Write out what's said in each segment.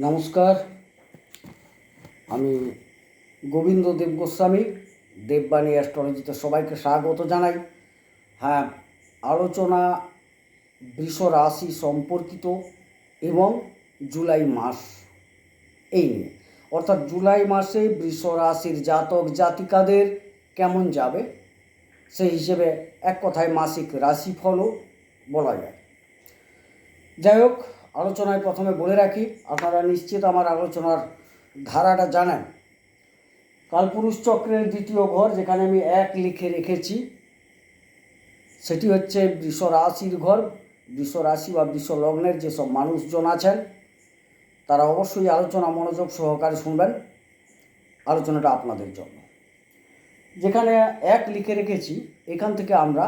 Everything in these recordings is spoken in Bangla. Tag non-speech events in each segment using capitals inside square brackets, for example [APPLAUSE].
নমস্কার। আমি গোবিন্দ দেব গোস্বামী, দেববাণী অ্যাস্ট্রোলজিতে সবাইকে স্বাগত জানাই। হ্যাঁ আলোচনা বৃষ রাশি সম্পর্কিত এবং জুলাই মাস এই নিয়ে। অর্থাৎ জুলাই মাসে বৃষ রাশির জাতক জাতিকাদের কেমন যাবে? সেই হিসেবে এক কথায় মাসিক রাশিফলও বলা যায়। যাই হোক আলোচনায় প্রথমে বলে রাখি, আপনারা নিশ্চিত আমার আলোচনার ধারাটা জানেন। কালপুরুষ চক্রের দ্বিতীয় ঘর, যেখানে আমি এক লিখে রেখেছি, সেটি হচ্ছে বৃষ রাশির ঘর। বৃষ রাশি বা বৃষ লগ্নের যেসব মানুষজন আছেন, তারা অবশ্যই আলোচনা মনোযোগ সহকারে শুনবেন। আলোচনাটা আপনাদের জন্য। যেখানে এক লিখে রেখেছি, এখান থেকে আমরা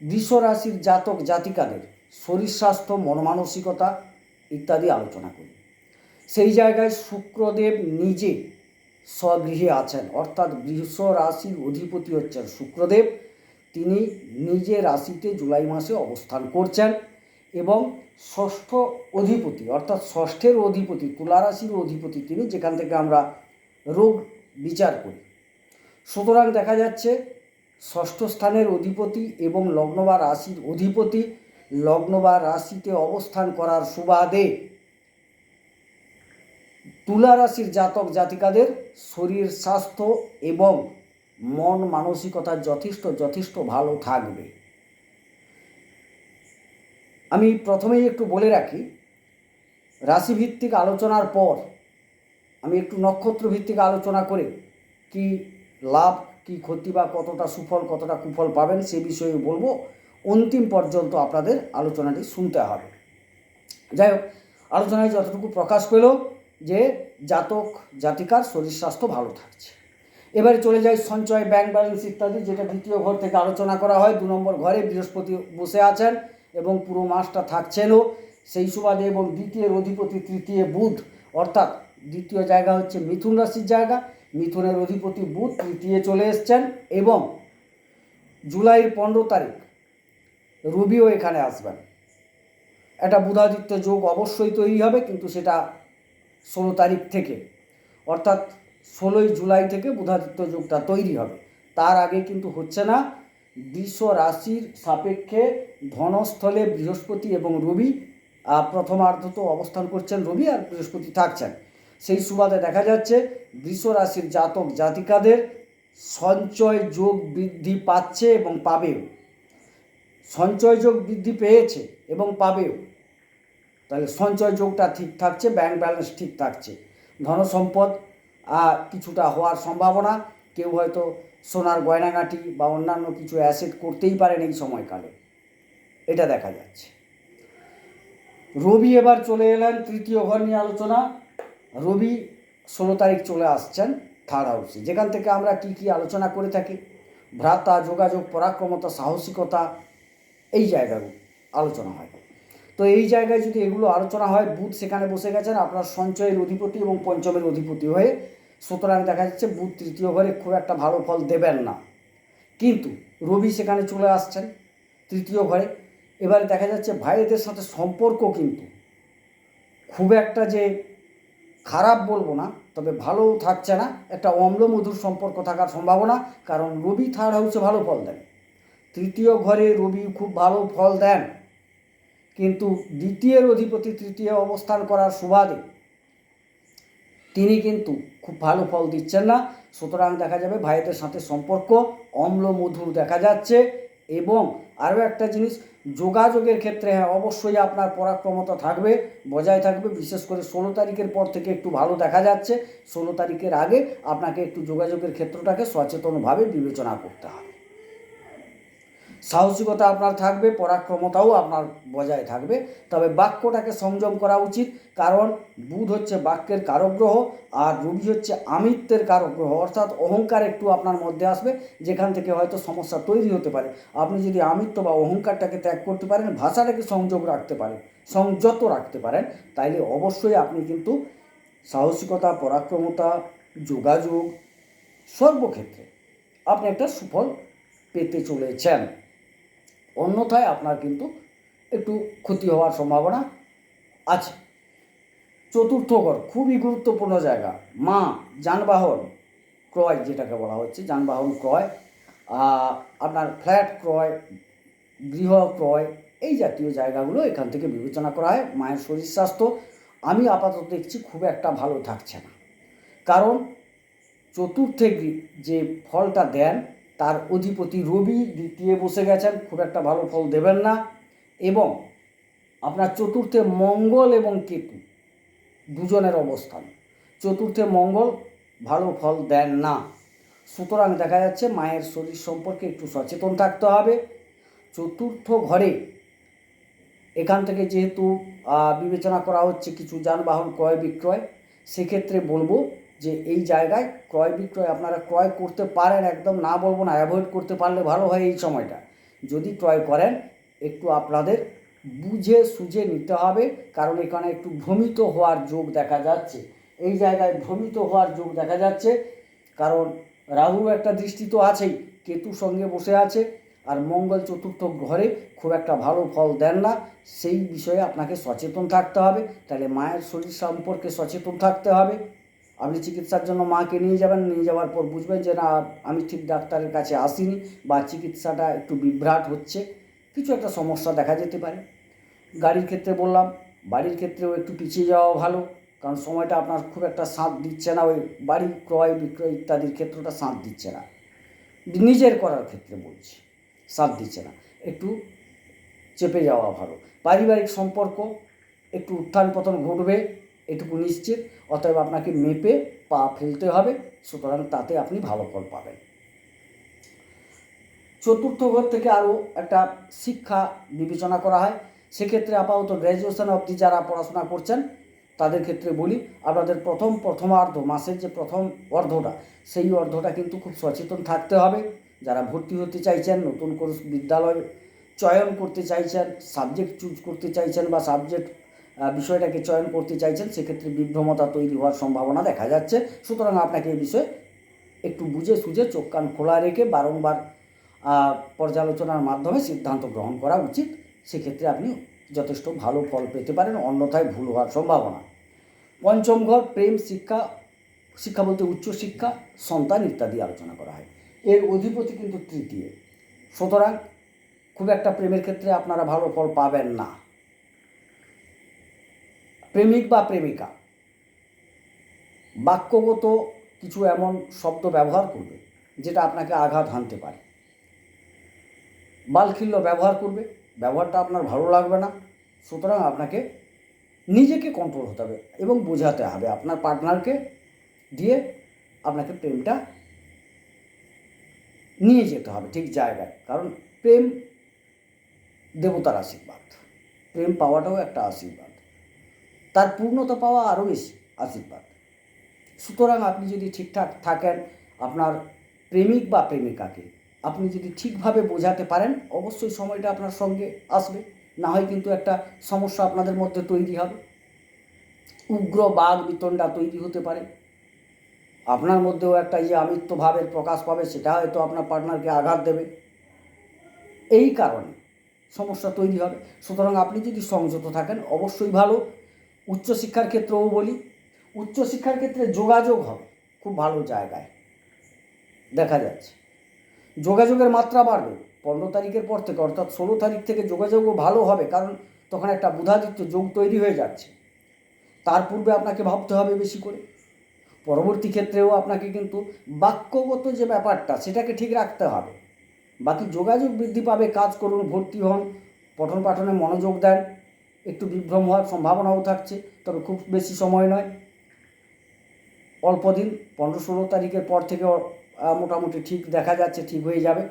বৃষ রাশির জাতক জাতিকাদের শরীর স্বাস্থ্য, মনমানসিকতা ইত্যাদি আলোচনা করি। সেই জায়গায় শুক্রদেব নিজে স্বগৃহে আছেন। অর্থাৎ বৃষ রাশির অধিপতি হচ্ছেন শুক্রদেব। তিনি নিজে রাশিতে জুলাই মাসে অবস্থান করছেন এবং ষষ্ঠ অধিপতি, অর্থাৎ ষষ্ঠের অধিপতি, তুলা রাশির অধিপতি তিনি, যেখান থেকে আমরা রোগ বিচার করি। সুতরাং দেখা যাচ্ছে ষষ্ঠ স্থানের অধিপতি এবং লগ্ন বা রাশির অধিপতি লগ্ন বা রাশিতে অবস্থান করার সুবাদে তুলা রাশির জাতক জাতিকাদের শরীর স্বাস্থ্য এবং মন মানসিকতা যথেষ্ট যথেষ্ট ভালো থাকবে। আমি প্রথমেই একটু বলে রাখি, রাশিভিত্তিক আলোচনার পর আমি একটু নক্ষত্র ভিত্তিক আলোচনা করে কি লাভ, কি ক্ষতি বা কতটা সুফল, কতটা কুফল পাবেন সে বিষয়ে বলব। অন্তিম পর্যন্ত আপনাদের আলোচনাটি শুনতে হবে। যাই হোক, আলোচনায় যতটুকু প্রকাশ পেল যে জাতক, জাতিকার শরীর স্বাস্থ্য ভালো থাকছে। এবারে চলে যাই সঞ্চয়, ব্যাংক ব্যালেন্স ইত্যাদি, যেটা দ্বিতীয় ঘর থেকে আলোচনা করা হয়। দু নম্বর ঘরে বৃহস্পতি বসে আছেন এবং পুরো মাসটা থাকছেনও। সেই সুবাদে এবং দ্বিতীয় অধিপতি তৃতীয় বুধ, অর্থাৎ দ্বিতীয় জায়গা হচ্ছে মিথুন রাশির জায়গা। মিথুনের অধিপতি বুধ তৃতীয় চলে এসছেন এবং জুলাইয়ের পনেরো তারিখ রবিও এখানে আসবেন। একটা বুধাদিত্য যোগ অবশ্যই তৈরি হবে, কিন্তু সেটা ষোলো তারিখ থেকে। অর্থাৎ ষোলোই জুলাই থেকে বুধাদিত্য যোগটা তৈরি হবে। তার আগে কিন্তু হচ্ছে না বিশ্ব রাশির সাপেক্ষে ধনস্থলে বৃহস্পতি এবং রবি প্রথমার্ধ তো অবস্থান করছেন রবি আর বৃহস্পতি থাকছেন। সেই সুবাদে দেখা যাচ্ছে, বৃষ রাশির জাতক জাতিকাদের সঞ্চয় যোগ বৃদ্ধি পাচ্ছে এবং পাবেও। সঞ্চয় যোগ বৃদ্ধি পেয়েছে এবং পাবেও। তাহলে সঞ্চয় যোগটা ঠিক থাকছে ব্যাংক ব্যালেন্স ঠিক থাকছে। ধনসম্পদ কিছুটা হওয়ার সম্ভাবনা। কেউ হয়তো সোনার গয়নাগাটি বা অন্যান্য কিছু অ্যাসেট করতেই পারেন এই সময়কালে। এটা দেখা যাচ্ছে। রবি এবার চলে এলেন, তৃতীয় ঘর নিয়ে আলোচনা। রবি ষোলো তারিখ চলে আসছেন থার্ড হাউসে যেখান থেকে আমরা কি কি আলোচনা করে থাকি? ভ্রাতা, যোগাযোগ, পরাক্রমতা, সাহসিকতা এই জায়গাগুলো আলোচনা হয়। তো এই জায়গায় যদি এগুলো আলোচনা হয়, বুধ সেখানে বসে গেছেন আপনার সঞ্চয়ের অধিপতি এবং পঞ্চমের অধিপতি হয়ে। সুতরাং দেখা যাচ্ছে বুধ তৃতীয় ঘরে খুব একটা ভালো ফল দেবেন না। কিন্তু রবি সেখানে চলে আসছেন তৃতীয় ঘরে। এবারে দেখা যাচ্ছে ভাইদের সাথে সম্পর্ক কিন্তু খুব একটা যে খারাপ বলব না, তবে ভালোও থাকছে না। একটা অম্ল মধুর সম্পর্ক থাকার সম্ভাবনা, কারণ রবি থার্ড হাউসে ভালো ফল দেন। তৃতীয় ঘরে রবি খুব ভালো ফল দেন, কিন্তু দ্বিতীয়ের অধিপতি তৃতীয় অবস্থান করার সুবাদে তিনি কিন্তু খুব ভালো ফল দিচ্ছেন না। সুতরাং দেখা যাবে ভাইদের সাথে সম্পর্ক অম্ল মধুর দেখা যাচ্ছে। এবং আরও একটা জিনিস, যোগাযোগের ক্ষেত্রে হ্যাঁ অবশ্যই আপনার পরাক্রমতা থাকবে, বজায় থাকবে। বিশেষ করে ষোলো তারিখের পর থেকে একটু ভালো দেখা যাচ্ছে। ষোলো তারিখের আগে আপনাকে একটু যোগাযোগের ক্ষেত্রটাকে সচেতনভাবে বিবেচনা করতে হবে। সাহসিকতা আপনার থাকবে, পরাক্রমতাও আপনার বজায় থাকবে। তবে বাক্যটাকে সংযম করা উচিত, কারণ বুধ হচ্ছে বাক্যের কারগ্রহ আর রবি হচ্ছে আমিত্বের কারগ্রহ। অর্থাৎ অহংকার একটু আপনার মধ্যে আসবে, যেখান থেকে হয়তো সমস্যা তৈরি হতে পারে। আপনি যদি আমিত্ব বা অহংকারটাকে ত্যাগ করতে পারেন, ভাষাটাকে সংযোগ রাখতে পারেন, সংযত রাখতে পারেন, তাইলে অবশ্যই আপনি কিন্তু সাহসিকতা, পরাক্রমতা, যোগাযোগ সর্বক্ষেত্রে আপনি একটা সুফল পেতে চলেছেন। অন্যথায় আপনার কিন্তু একটু ক্ষতি হওয়ার সম্ভাবনা আছে। চতুর্থ ঘর, খুবই গুরুত্বপূর্ণ জায়গা। মা, যানবাহন ক্রয় যেটাকে বলা হচ্ছে, যানবাহন ক্রয় আপনার ফ্ল্যাট ক্রয়, গৃহ ক্রয়, এই জাতীয় জায়গাগুলো এখান থেকে বিবেচনা করা হয়। মায়ের শরীর স্বাস্থ্য, আমি আপাতত দেখছি খুব একটা ভালো থাকছে না। কারণ চতুর্থে যে ফলটা দেন তার অধিপতি রবি দ্বিতীয় বসে গেছেন, খুব একটা ভালো ফল দেবেন না। এবং আপনার চতুর্থে মঙ্গল এবং কেতু, দুজনের অবস্থান। চতুর্থে মঙ্গল, ভালো ফল দেন না। সুতরাং দেখা যাচ্ছে মায়ের শরীর সম্পর্কে একটু সচেতন থাকতে হবে। চতুর্থ ঘরে এখান থেকে যেহেতু বিবেচনা করা হচ্ছে কিছু যানবাহন ক্রয় বিক্রয় সেক্ষেত্রে বলব যে এই জায়গায় ক্রয় বিক্রয় আপনারা ক্রয় করতে পারেন একদম, না বলব না অ্যাভয়েড করতে পারলে ভালো হয় এই সময়টা। যদি ক্রয় করেন, একটু আপনাদের বুঝে সুঝে নিতে হবে, কারণ এখানে একটু ভ্রমিত হওয়ার যোগ দেখা যাচ্ছে। এই জায়গায় ভ্রমিত হওয়ার যোগ দেখা যাচ্ছে, কারণ রাহু একটা দৃষ্টি তো আছেই, কেতু সঙ্গে বসে আছে, আর মঙ্গল চতুর্থ ঘরে খুব একটা ভালো ফল দেন না, সেই বিষয়ে আপনাকে সচেতন থাকতে হবে, তাহলে মায়ের শরীর সম্পর্কে সচেতন থাকতে হবে। আপনি চিকিৎসার জন্য মাকে নিয়ে যাবেন, নিয়ে যাওয়ার পর বুঝবেন যে না, আমি ঠিক ডাক্তারের কাছে আসিনি বা চিকিৎসাটা একটু বিভ্রাট হচ্ছে। কিছু একটা সমস্যা দেখা যেতে পারে। গাড়ির ক্ষেত্রে বললাম, বাড়ির ক্ষেত্রেও একটু পিছিয়ে যাওয়া ভালো, কারণ সময়টা আপনার খুব একটা সাঁত দিচ্ছে না, ওই বাড়ি ক্রয় বিক্রয় ইত্যাদির ক্ষেত্রটা সাঁত দিচ্ছে না। নিজের করার ক্ষেত্রে বলছি, সাথ দিচ্ছে না। একটু চেপে যাওয়া ভালো। পারিবারিক সম্পর্ক, একটু উত্থান পতন ঘটবে। এটুকু নিশ্চিত, অতএব আপনাকে মেপে পা ফেলতে হবে, সুতরাং তাতে আপনি ভালো ফল পাবেন। চতুর্থ ঘর থেকে আরও একটা শিক্ষা বিবেচনা করা হয়। সেক্ষেত্রে আপাতত গ্র্যাজুয়েশন অবধি যারা পড়াশোনা করছেন, তাদের ক্ষেত্রে বলি, আপনাদের প্রথম প্রথমার্ধ মাসের যে প্রথম অর্ধটা, সেই অর্ধটা কিন্তু খুব সচেতন থাকতে হবে। যারা ভর্তি হতে চাইছেন, নতুন করে বিদ্যালয় চয়ন করতে চাইছেন সাবজেক্ট চুজ করতে চাইছেন বা সাবজেক্ট বিষয়টাকে চয়ন করতে চাইছেন, সেক্ষেত্রে বিভ্রমতা তৈরি হওয়ার সম্ভাবনা দেখা যাচ্ছে। সুতরাং আপনাকে এই বিষয়ে একটু বুঝে সুঝে চোখ কান খোলা রেখে বারংবার পর্যালোচনার মাধ্যমে সিদ্ধান্ত গ্রহণ করা উচিত। সেক্ষেত্রে আপনি যথেষ্ট ভালো ফল পেতে পারেন, অন্যথায় ভুল হওয়ার সম্ভাবনা। পঞ্চম ঘর, প্রেম, শিক্ষা শিক্ষা বলতে উচ্চশিক্ষা সন্তান ইত্যাদি আলোচনা করা হয়। এর অধিপতি কিন্তু তৃতীয়। সুতরাং খুব একটা প্রেমের ক্ষেত্রে আপনারা ভালো ফল পাবেন না। প্রেমিক বা প্রেমিকা, বাক্যগত কিছু এমন শব্দ ব্যবহার করবে যেটা আপনাকে আঘাত হানতে পারে। বালখিল্য ব্যবহার করবে, ব্যবহারটা আপনার ভালো লাগবে না, সুতরাং আপনাকে নিজেকে কন্ট্রোল হতে হবে এবং বোঝাতে হবে আপনার পার্টনারকে দিয়ে আপনাকে প্রেমটা নিয়ে যেতে হবে ঠিক জায়গায়। কারণ প্রেম দেবতার আশীর্বাদ, প্রেম পাওয়াটাও একটা আশীর্বাদ। তার পূর্ণতা পাওয়া আরও বেশি আশীর্বাদ। সুতরাং আপনি যদি ঠিকঠাক থাকেন, আপনার প্রেমিক বা প্রেমিকাকে আপনি যদি ঠিকভাবে বোঝাতে পারেন, অবশ্যই সময়টা আপনার সঙ্গে আসবে। না হয় কিন্তু একটা সমস্যা আপনাদের মধ্যে তৈরি হবে। উগ্র বাঘ বিতণ্ডা তৈরি হতে পারে। আপনার মধ্যেও একটা যে আমিত্ব ভাবের প্রকাশ পাবে, সেটা হয়তো আপনার পার্টনারকে আঘাত দেবে। এই কারণে সমস্যা তৈরি হবে। সুতরাং আপনি যদি সংযত থাকেন, অবশ্যই ভালো। উচ্চশিক্ষার ক্ষেত্রেও বলি, উচ্চশিক্ষার ক্ষেত্রে যোগাযোগ হবে, খুব ভালো জায়গায়। দেখা যাচ্ছে। যোগাযোগের মাত্রা বাড়বে, পনেরো তারিখের পর থেকে, অর্থাৎ ষোলো তারিখ থেকে যোগাযোগও ভালো হবে, কারণ তখন একটা বুধাদিত্য যোগ তৈরি হয়ে যাচ্ছে। তার পূর্বে আপনাকে ভাবতে হবে বেশি করে। পরবর্তী ক্ষেত্রেও আপনাকে কিন্তু বাক্যগত যে ব্যাপারটা, সেটাকে ঠিক রাখতে হবে। বাকি যোগাযোগ বৃদ্ধি পাবে, কাজ করুন, ভর্তি হন পঠন পাঠনে মনোযোগ দেন। একটু বিভ্রম হওয়ার সম্ভাবনাও থাকছে, তবে খুব বেশি সময় নয়। অল্প দিন, পনেরো ষোলো তারিখের পর থেকে মোটামুটি ঠিক দেখা যাচ্ছে, ঠিক হয়ে যাবে।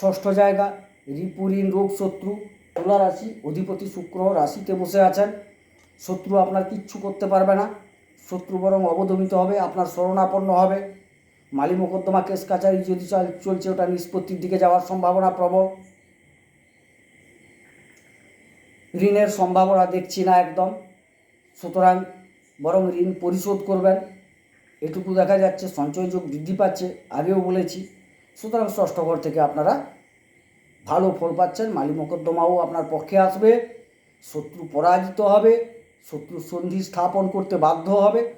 ষষ্ঠ জায়গা রিপুরিন রোগ শত্রু, তুলা রাশি, অধিপতি শুক্র রাশিতে বসে আছেন। শত্রু আপনার কিচ্ছু করতে পারবে না। শত্রু বরং অবদমিত হবে, আপনার শরণাপন্ন হবে। মালি মোকদ্দমা কেস কাচারি যদি চল- চলছে, ওটা নিষ্পত্তির দিকে যাওয়ার সম্ভাবনা প্রবল। ঋণের সম্ভাবনা দেখছি না একদম। সুতরাং বরং ঋণ পরিশোধ করবেন। এটুকু দেখা যাচ্ছে সঞ্চয় যোগ বৃদ্ধি পাচ্ছে, আগেও বলেছি। সুতরাং ষষ্ঠ ঘর থেকে আপনারা ভালো ফল পাচ্ছেন। মালি মোকদ্দমাও আপনার পক্ষে আসবে। শত্রু পরাজিত হবে। শত্রু সন্ধি স্থাপন করতে বাধ্য হবে।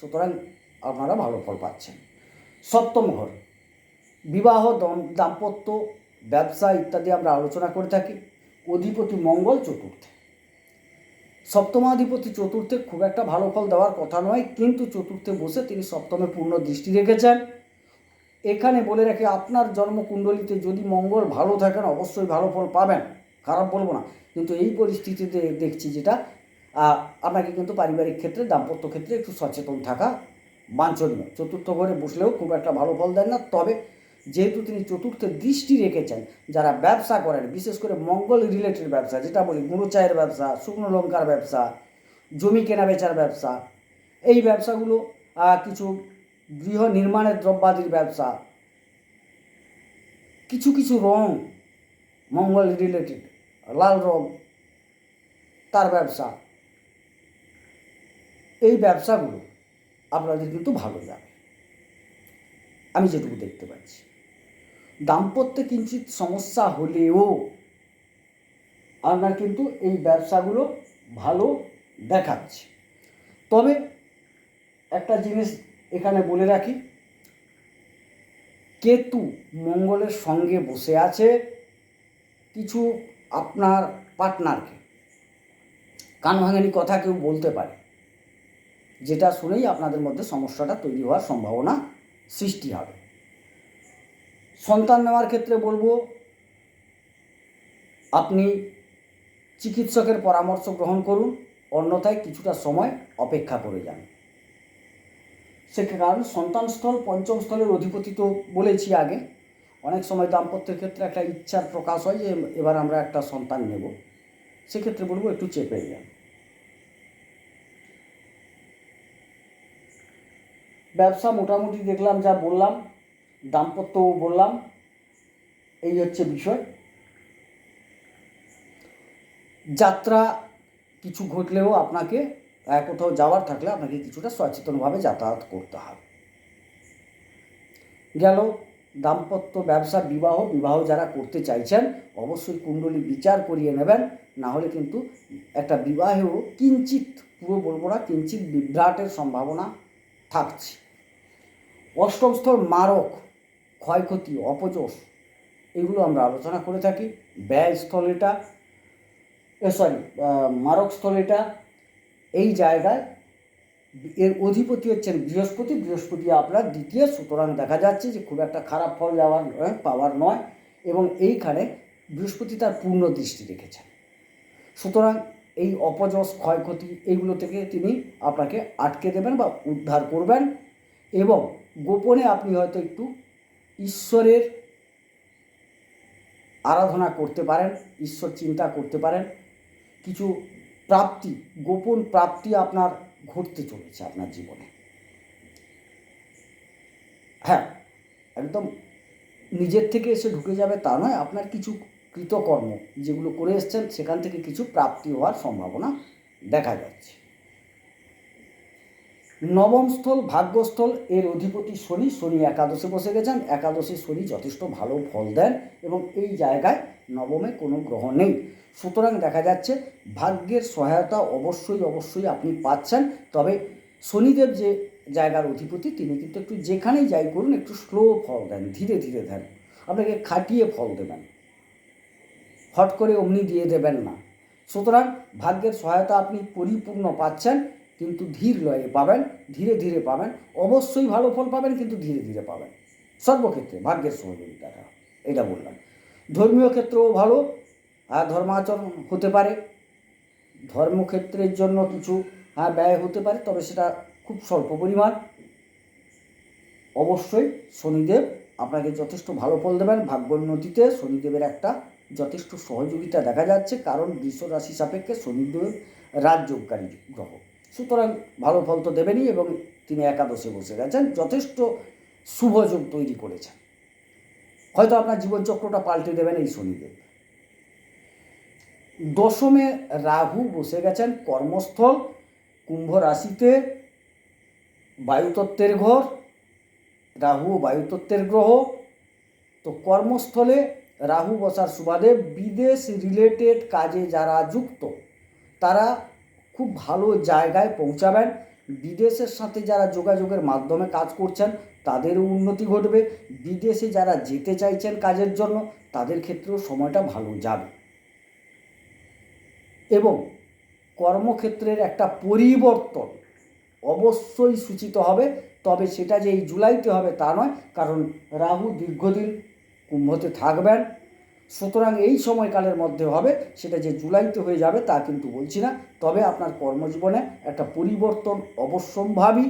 সুতরাং আপনারা ভালো ফল পাচ্ছেন। সপ্তম ঘর, বিবাহ দম- দাম্পত্য ব্যবসা ইত্যাদি আমরা আলোচনা করে থাকি। অধিপতি মঙ্গল চতুর্থে। সপ্তমাধিপতি চতুর্থে খুব একটা ভালো ফল দেওয়ার কথা নয়, কিন্তু চতুর্থে বসে তিনি সপ্তমে পূর্ণ দৃষ্টি রেখেছেন। এখানে বলে রাখি, আপনার জন্মকুণ্ডলিতে যদি মঙ্গল ভালো থাকেন, অবশ্যই ভালো ফল পাবেন। খারাপ বলব না। কিন্তু এই পরিস্থিতিতে দেখছি যেটা আপনাকে কিন্তু পারিবারিক ক্ষেত্রে, দাম্পত্য ক্ষেত্রে একটু সচেতন থাকা বাঞ্ছনীয়। চতুর্থ ঘরে বসলেও খুব একটা ভালো ফল দেন না। তবে যেহেতু তিনি চতুর্থে দৃষ্টি রেখেছেন, যারা ব্যবসা করেন, বিশেষ করে মঙ্গল রিলেটেড ব্যবসা, যেটা বলি, গুঁড়ো চায়ের ব্যবসা, শুকনো লঙ্কার ব্যবসা, জমি কেনা বেচার ব্যবসা, এই ব্যবসাগুলো কিছু গৃহ নির্মাণের দ্রব্যাদির ব্যবসা, কিছু কিছু রং মঙ্গল রিলেটেড লাল রং তার ব্যবসা, এই ব্যবসাগুলো আপনাদের কিন্তু ভালো যাবে। আমি যেটুকু দেখতে পাচ্ছি। দাম্পত্যে কিঞ্চিত সমস্যা হলেও আপনার কিন্তু এই ব্যবসাগুলো ভালো দেখাচ্ছে। তবে একটা জিনিস এখানে বলে রাখি, কেতু মঙ্গলের সঙ্গে বসে আছে কিছু আপনার পার্টনারকে। কান ভাঙানি কথা কেউ বলতে পারে, যেটা শুনেই আপনাদের মধ্যে সমস্যাটা তৈরি হওয়ার সম্ভাবনা সৃষ্টি হবে। সন্তান নেওয়ার ক্ষেত্রে বলব, আপনি চিকিৎসকের পরামর্শ গ্রহণ করুন, অন্যথায় কিছুটা সময় অপেক্ষা করে যান। সে কারণ সন্তান স্থল পঞ্চম স্থলের অধিপতি তো বলেছি আগে, অনেক সময় দাম্পত্যের ক্ষেত্রে একটা ইচ্ছার প্রকাশ হয় যে এবার আমরা একটা সন্তান নেব। সেক্ষেত্রে বলব একটু চেপে যান। ব্যবসা মোটামুটি দেখলাম, যা বললাম দাম্পত্যও বললাম, এই হচ্ছে বিষয়। যাত্রা কিছু ঘটলেও আপনাকে কোথাও যাওয়ার থাকলে আপনাকে কিছুটা সচেতনভাবে যাতায়াত করতে হবে। গেল দাম্পত্য ব্যবসা, বিবাহ বিবাহ যারা করতে চাইছেন, অবশ্যই কুণ্ডলী বিচার করিয়ে নেবেন না হলে কিন্তু একটা বিবাহেও কিঞ্চিত পুরো বলব না কিঞ্চিত বিভ্রাটের সম্ভাবনা থাকছে। অষ্টম স্থল মারক ক্ষয়ক্ষতি অপযশ এগুলো আমরা আলোচনা করে থাকি। ব্যয় স্থল সরি মারক স্থল এই জায়গায় এর অধিপতি হচ্ছেন বৃহস্পতি বৃহস্পতি আপনার দ্বিতীয়। সুতরাং দেখা যাচ্ছে যে খুব একটা খারাপ ফল যাওয়ার পাওয়ার নয়, এবং এইখানে বৃহস্পতি তার পূর্ণ দৃষ্টি রেখেছেন। সুতরাং এই অপযশ ক্ষয়ক্ষতি এইগুলো থেকে তিনি আপনাকে আটকে দেবেন বা উদ্ধার করবেন, এবং গোপনে আপনি হয়তো একটু ঈশ্বরের আরাধনা করতে পারেন, ঈশ্বর চিন্তা করতে পারেন, কিছু প্রাপ্তি, গোপন প্রাপ্তি আপনার ঘটতে চলেছে আপনার জীবনে। হ্যাঁ একদম নিজের থেকে এসে ঢুকে যাবে তা নয়, আপনার কিছু কৃতকর্ম যেগুলো করে এসছেন, সেখান থেকে কিছু প্রাপ্তি হওয়ার সম্ভাবনা দেখা যাচ্ছে। নবম স্থল ভাগ্যস্থল, এর অধিপতি শনি শনি একাদশে বসে গেছেন। একাদশে শনি যথেষ্ট ভালো ফল দেন এবং এই জায়গায় নবমে কোনো গ্রহ নেই। সুতরাং দেখা যাচ্ছে, ভাগ্যের সহায়তা অবশ্যই অবশ্যই আপনি পাচ্ছেন। তবে শনিদেব যে জায়গার অধিপতি, তিনি কিন্তু একটু যেখানেই যাই করুন, একটু স্লো ফল দেন, ধীরে ধীরে দেন। আপনাকে খাটিয়ে ফল দেবেন। হট করে অমনি দিয়ে দেবেন না। সুতরাং ভাগ্যের সহায়তা আপনি পরিপূর্ণ পাচ্ছেন। কিন্তু ধীর লয়ে পাবেন, ধীরে ধীরে পাবেন। অবশ্যই ভালো ফল পাবেন, কিন্তু ধীরে ধীরে পাবেন। সর্বক্ষেত্রে ভাগ্যের সহযোগিতাটা, এটা বললাম। ধর্মীয় ক্ষেত্রেও ভালো, আর ধর্মাচরণ হতে পারে। ধর্মক্ষেত্রের জন্য কিছু হ্যাঁ ব্যয় হতে পারে, তবে সেটা খুব স্বল্প পরিমাণ। অবশ্যই শনিদেব আপনাকে যথেষ্ট ভালো ফল দেবেন। ভাগ্যোন্নতিতে শনিদেবের একটা যথেষ্ট সহযোগিতা দেখা যাচ্ছে, কারণ বৃষ রাশি সাপেক্ষে শনিদেব রাজযোগকারী গ্রহ। সুতরাং ভালো ফল তো দেবেনই এবং তিনি একাদশে বসে গেছেন, যথেষ্ট শুভযোগ তৈরি করেছেন। হয়তো আপনার জীবনচক্রটা পাল্টে দেবেন এই শনিদেব। দশমে রাহু বসে গেছেন, কর্মস্থল, কুম্ভ রাশিতে, বায়ুতত্ত্বের ঘর, রাহু বায়ুতত্ত্বের গ্রহ। তো কর্মস্থলে রাহু বসার সুবাদে বিদেশ রিলেটেড কাজে যারা যুক্ত, তারা খুব ভালো জায়গায় পৌঁছাবেন। বিদেশের সাথে যারা যোগাযোগের মাধ্যমে কাজ করছেন, তাদেরও উন্নতি ঘটবে। বিদেশে যারা যেতে চাইছেন কাজের জন্য, তাদের ক্ষেত্রেও সময়টা ভালো যাবে। এবং কর্মক্ষেত্রের একটা পরিবর্তন অবশ্যই সূচিত হবে, তবে সেটা যে এই জুলাইতে হবে তা নয়, কারণ রাহু দীর্ঘদিন কুম্ভতে থাকবেন। সুতরাং এই সময়কালের মধ্যে হবে, সেটা যে জুলাইতে হয়ে যাবে তা কিন্তু বলছি না। তবে আপনার কর্মজীবনে একটা পরিবর্তন অবশ্যম্ভাবী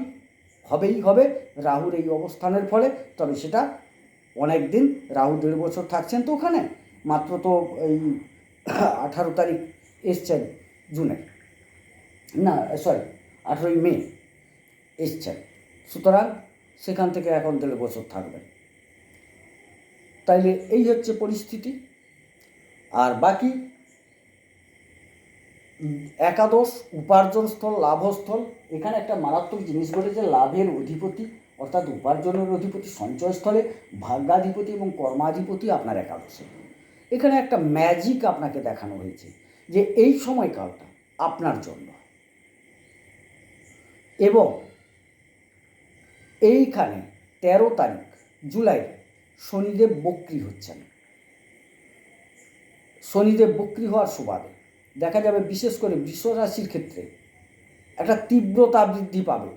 হবেই হবে, রাহুর এই অবস্থানের ফলে। তবে সেটা অনেক দিন, রাহু দেড় বছর থাকছেন তো ওখানে, মাত্র তো এই আঠারো তারিখ এসছেন জুনের না সরি আঠেরোই মে এসছেন। সুতরাং সেখান থেকে এখন দেড় বছর থাকবেন। তাইলে এই হচ্ছে পরিস্থিতি। আর বাকি একাদশ, উপার্জনস্থল, লাভস্থল, এখানে একটা মারাত্মক জিনিস ঘটেছে, লাভের অধিপতি, অর্থাৎ উপার্জনের অধিপতি, সঞ্চয়স্থলে ভাগ্যাধিপতি এবং কর্মাধিপতি আপনার একাদশে। এখানে একটা ম্যাজিক আপনাকে দেখানো হয়েছে, যে এই সময়কালটা আপনার জন্য। এবং এইখানে তেরো তারিখ, জুলাই শনিদেব বক্রি হচ্ছেন। শনিদেব বক্রি হওয়ার সুবাদে দেখা যাবে বিশেষ করে রাশির ক্ষেত্রে একটা তীব্রতা বৃদ্ধি পাবে।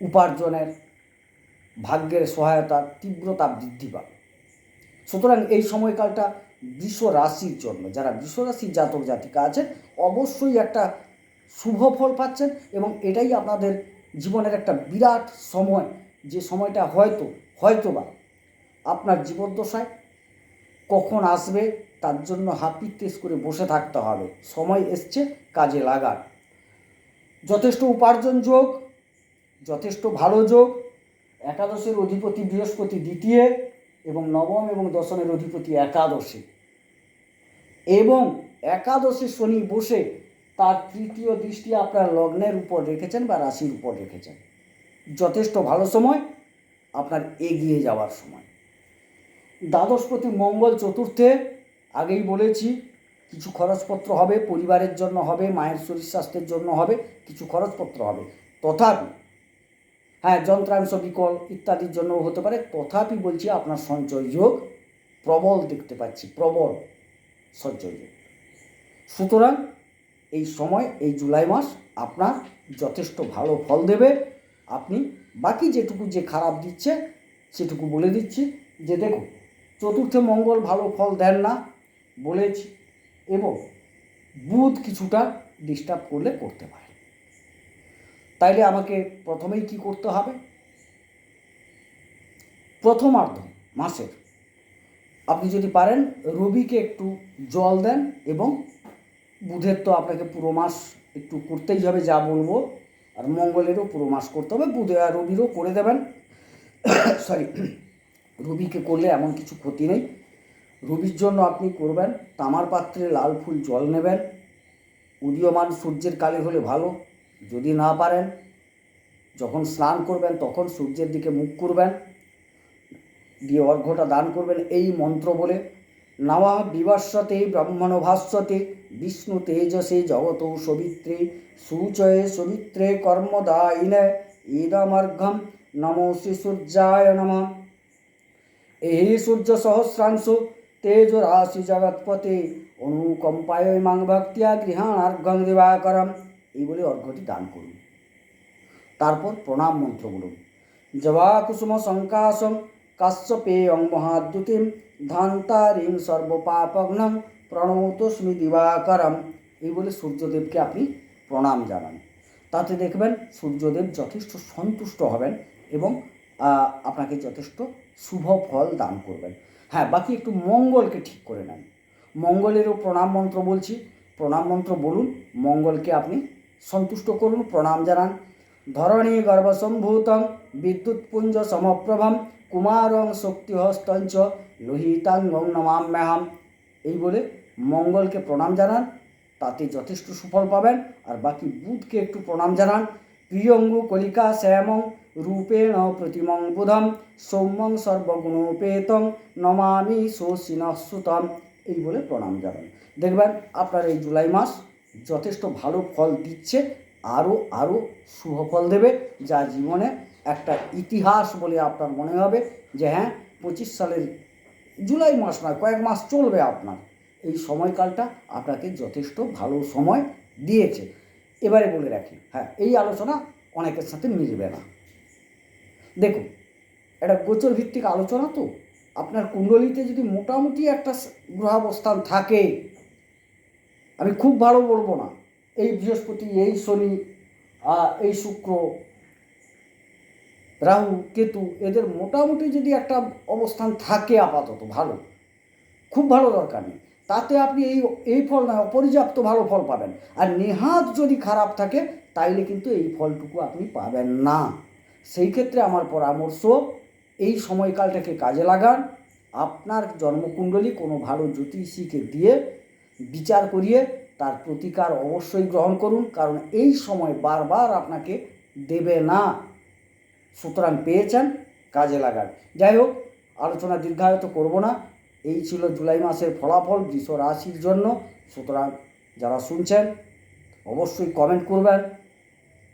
উপার্জনের ভাগ্যের সহায়তা, তীব্রতা বৃদ্ধি পাবে। সুতরাং এই সময়কালটা বৃষ রাশির জন্য, যারা বৃষ রাশির জাতক জাতিকা আছেন, অবশ্যই একটা শুভ ফল পাচ্ছেন এবং এটাই আপনাদের জীবনের একটা বিরাট সময়। যে সময়টা হয়তো, হয়তোবা আপনার জীবদ্দশায় কখন আসবে, তার জন্য হাপির তেজ করে বসে থাকতে হবে। সময় এসছে, কাজে লাগার। যথেষ্ট উপার্জন যোগ, যথেষ্ট ভালো যোগ, একাদশের অধিপতি বৃহস্পতি দ্বিতীয় এবং নবম এবং দশমের অধিপতি একাদশে। এবং একাদশে শনি বসে তার তৃতীয় দৃষ্টি আপনার লগ্নের উপর রেখেছেন বা রাশির উপর রেখেছেন। যথেষ্ট ভালো সময়, আপনার এগিয়ে যাওয়ার সময়। দ্বাদশপতি মঙ্গল চতুর্থে আগেই বলেছি, কিছু খরচপত্র হবে, পরিবারের জন্য হবে, মায়ের শরীর স্বাস্থ্যের জন্য হবে, কিছু খরচপত্র হবে। তথাপি হ্যাঁ যন্ত্রাংশ বিকল ইত্যাদির জন্য হতে পারে, তথাপি বলছি আপনার সঞ্চয় যোগ প্রবল দেখতে পাচ্ছি, প্রবল সঞ্চয় যোগ। সুতরাং এই সময়, এই জুলাই মাস আপনার যথেষ্ট ভালো ফল দেবে। আপনি বাকি যেটুকু যে খারাপ দিচ্ছে, সেটুকু বলে দিচ্ছি। যে দেখুন চতুর্থে মঙ্গল ভালো ফল দেন না বলেছি এবং বুধ কিছুটা ডিস্টার্ব করলে করতে পারে। তাইলে আমাকে প্রথমেই কি করতে হবে? প্রথমার্ধ মাসের আপনি যদি পারেন রবিকে একটু জল দেন এবং বুধের তো আপনাকে পুরো মাস একটু করতেই হবে যা বলব, আর মঙ্গলেরও পুরো মাস করতে হবে, বুধে আর রবিরও করে দেবেন। [COUGHS] সরি রবিকে করলে এমন কিছু ক্ষতি নেই। রবির জন্য আপনি করবেন, তামার পাত্রে লাল ফুল জল নেবেন। উদীয়মান সূর্যের কালে হলে ভালো, যদি না পারেন, যখন স্নান করবেন তখন সূর্যের দিকে মুখ করবেন, দিয়ে অর্ঘ্যটা দান করবেন, এই মন্ত্র বলে, নমঃ বিবস্বতে ব্রহ্মণ ভাস্বতে বিষ্ণু তেজসে জগত সবিত্রে, সূচয়ে সবিত্রে কর্মদায়িনে ইদমর্ঘম নমো শ্রী সূর্যায় নমঃ। এই সূর্য সহস্রাংশ তেজ রাশি জগৎপতে। অনুকম্পায় মাং ভক্তিয়া গৃহাণার্ঘং দিবাকরম। এই বলে অর্ঘ্যটি দান করুন। তারপর প্রণাম মন্ত্র বলুন। জবা কুসুম শঙ্কাসম কাশ্যপেয়ং মহাদ্যুতিম ধান্তারিং সর্বপাপগ্নম প্রণতস্মি দিবাকরম। এই বলে সূর্যদেবকে আপনি প্রণাম জানান। তাতে দেখবেন সূর্যদেব যথেষ্ট সন্তুষ্ট হবেন এবং আপনাকে যথেষ্ট শুভ ফল দান করবেন। হ্যাঁ বাকি একটু মঙ্গলকে ঠিক করে নেন। মঙ্গলেরও প্রণাম মন্ত্র বলছি। প্রণাম মন্ত্র বলুন, মঙ্গলকে আপনি সন্তুষ্ট করুন, প্রণাম জানান। ধরণী গর্ভসম্ভূতং বিদ্যুৎপুঞ্জ সমপ্রভম কুমারং শক্তিহস্তঞ্চ লোহিতাঙ্গং নমাম্যাহাম এই বলে মঙ্গলকে প্রণাম জানান, তাতে যথেষ্ট সুফল পাবেন। আর বাকি বুধকে একটু প্রণাম জানান। প্রিয়ঙ্গু কলিকা শ্যামং রূপেণ প্রতিমং বুধম, সৌম্যং সর্বগুণোপেতং, নমামি সুতম এই বলে প্রণাম জানান। দেখবেন আপনার এই জুলাই মাস যথেষ্ট ভালো ফল দিচ্ছে, আরও আরও শুভ ফল দেবে, যা জীবনে একটা ইতিহাস বলে আপনার মনে হবে যে হ্যাঁ পঁচিশ সালের জুলাই মাস নয়, কয়েক মাস চলবে আপনার। এই সময়কালটা আপনাকে যথেষ্ট ভালো সময় দিয়েছে। এবারে বলে রাখি হ্যাঁ এই আলোচনা অনেকের সাথে মিলবে না। দেখুন এটা গোচর ভিত্তিক আলোচনা তো। আপনার কুণ্ডলিতে যদি মোটামুটি একটা গ্রহাবস্থান থাকে, আমি খুব ভালো বলব না, এই বৃহস্পতি, এই শনি এই শুক্র, রাহু, কেতু, এদের মোটামুটি যদি একটা অবস্থান থাকে আপাতত, ভালো। খুব ভালো দরকার নেই। তাতে আপনি এই এই ফল না অপর্যাপ্ত ভালো ফল পাবেন। আর নেহাত যদি খারাপ থাকে, তাইলে কিন্তু এই ফলটুকু আপনি পাবেন না। সেই ক্ষেত্রে আমার পরামর্শ, এই সময়কালটাকে কাজে লাগান। আপনার জন্মকুণ্ডলী কোনো ভালো জ্যোতিষীকে দিয়ে বিচার করিয়ে তার প্রতিকার অবশ্যই গ্রহণ করুন, কারণ এই সময় বারবার আপনাকে দেবে না। সুতরাং পেয়েছেন, কাজে লাগান। যাই হোক, আলোচনা দীর্ঘায়িত করব না। এই ছিল জুলাই মাসের ফলাফল বৃষ রাশির জন্য। সুতরাং যারা শুনছেন, অবশ্যই কমেন্ট করবেন।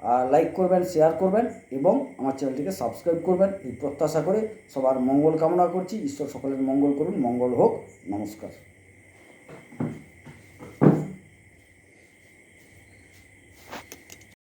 আর লাইক করবেন শেয়ার করবেন এবং আমার চ্যানেলটিকে সাবস্ক্রাইব করবেন। এই প্রত্যাশা করে সবার মঙ্গল কামনা করছি। ঈশ্বর সকলের মঙ্গল করুন, মঙ্গল হোক। নমস্কার।